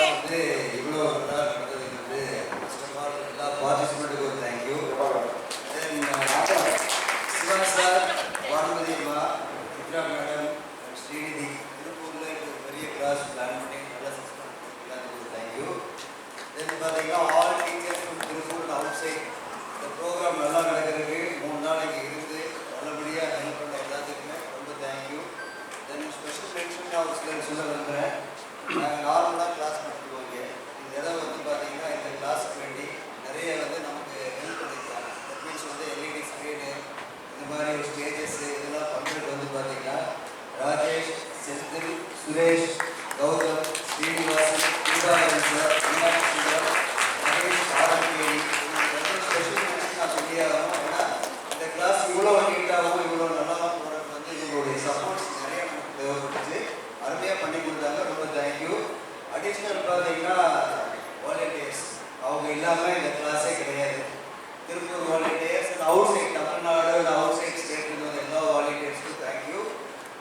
வந்து இவ்வளோ நல்லா வந்து ஃபர்ஸ்ட் ஆஃப் ஆல் எல்லா பார்ட்டிசிபெண்ட்டுக்கும் ஒரு தேங்க்யூ சிவா சார் வானுமதி அம்மா சித்ரா மேடம் ஸ்ரீநிதி திருப்பூரில் பெரிய கிளாஸ் பிளான் பண்ணி நல்லா சக்ஸஸ்ஃபுல் ஒரு தேங்க்யூ தென் பார்த்தீங்கன்னா all teachers from Tiruppur outside இந்த ப்ரோக்ராம் நல்லா நடக்கிறதுக்கு மூணு நாள் இங்கே இருந்து நல்லபடியாக ஹெல்ப் பண்ண எல்லாத்துக்குமே ரொம்ப தேங்க்யூ தென் ஸ்பெஷல் மென்ஷன் நான் ஒரு சிலர் சொல்ல விரும்புகிறேன் நாங்கள் நார்மலாக கிளாஸ் நடத்துவோம் இங்கே. இந்த இடம் வந்து பார்த்தீங்கன்னா இந்த கிளாஸுக்கு வேண்டி நிறைய வந்து நமக்கு ஹெல்ப் பண்ணியிருக்காங்க தட் மீன்ஸ் வந்து எல்இடி ஸ்க்ரீனு இந்த மாதிரி ஒரு ஸ்டேஜஸ் இதெல்லாம் பண்ணுறது வந்து பார்த்தீங்கன்னா ராஜேஷ் செந்தில் சுரேஷ் கௌதம் ஸ்ரீனிவாசன் கீதாரன் சார் மீனாட்சி சுந்தரம் மகேஷ் ஆரம்பியடி ஸ்பெஷல் மென்ஷன் நான் சொல்லியே ஆகணும் ஏன்னா இந்த கிளாஸ் இவ்வளோ நீட்டாகவும் இவ்வளோ நல்லா போகிறதுக்கு வந்து இவங்களுடைய சப்போர்ட்ஸ் நிறைய நமக்கு தேவைப்பட்டுச்சு அருமையாக பண்ணி கொடுத்தாங்க ரொம்ப தேங்க்யூ டீச்சர் பார்த்தீங்கன்னா வாலண்டியர்ஸ் அவங்க இல்லாமல் இந்த கிளாஸே கிடையாது. Tiruppur volunteers outside Tamil Nadu outside ஸ்டேட்லேருந்து வந்த எல்லா வாலண்டியர்ஸ்க்கும் thank you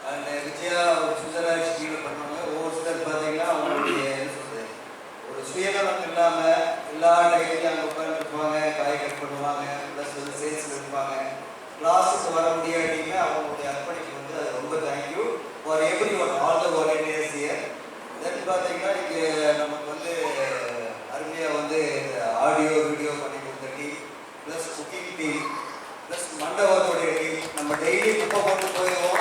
and Vijaya Sundaraj கீழே பண்ணுவாங்க ஒவ்வொரு சிலர் பார்த்தீங்கன்னா அவங்களுடைய என்ன ஒரு சுயநலம் இல்லாமல் எல்லா டைலையும் அங்கே உட்காந்துருப்பாங்க காய் கட் பண்ணுவாங்க ப்ளஸ் வந்து சேல்ஸில் இருப்பாங்க. கிளாஸுக்கு வர முடியாட்டிங்க அவங்க அர்ப்பணிப்பு வந்து அது ரொம்ப thank you for everyone all the volunteers year then பார்த்தீங்கன்னா இங்கே நமக்கு வந்து அருமையாக வந்து ஆடியோ வீடியோ பண்ணி கொடுத்த tea plus cooking tea plus மண்டபத்துடைய tea நம்ம டெய்லி குப்பை போட்டு போயிடுவோம்.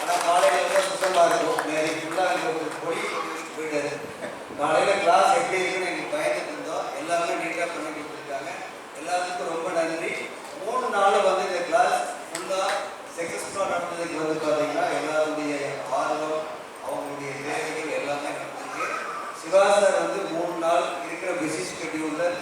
ஆனால் காலையில் தான் சுத்தமாக இருக்கும். நேரிக்கு ஃபுல்லாக எங்களுக்கு ஒரு பொடி போயிட்டாரு. காலையில் கிளாஸ் எப்படி இருக்குன்னு எங்களுக்கு பயந்துட்டு இருந்தோம். எல்லாமே நீட்டாக பண்ணி கொடுத்துருக்காங்க. எல்லாத்துக்கும் ரொம்ப நன்றி. மூணு நாள் வந்து இந்த கிளாஸ் ஃபுல்லாக சக்ஸஸ்ஃபுல்லாக நடந்ததுக்கு வந்து பார்த்தீங்கன்னா சிவா சார் வந்து மூணு நாள் இருக்கிற பிஸி ஸ்கெடியூலில்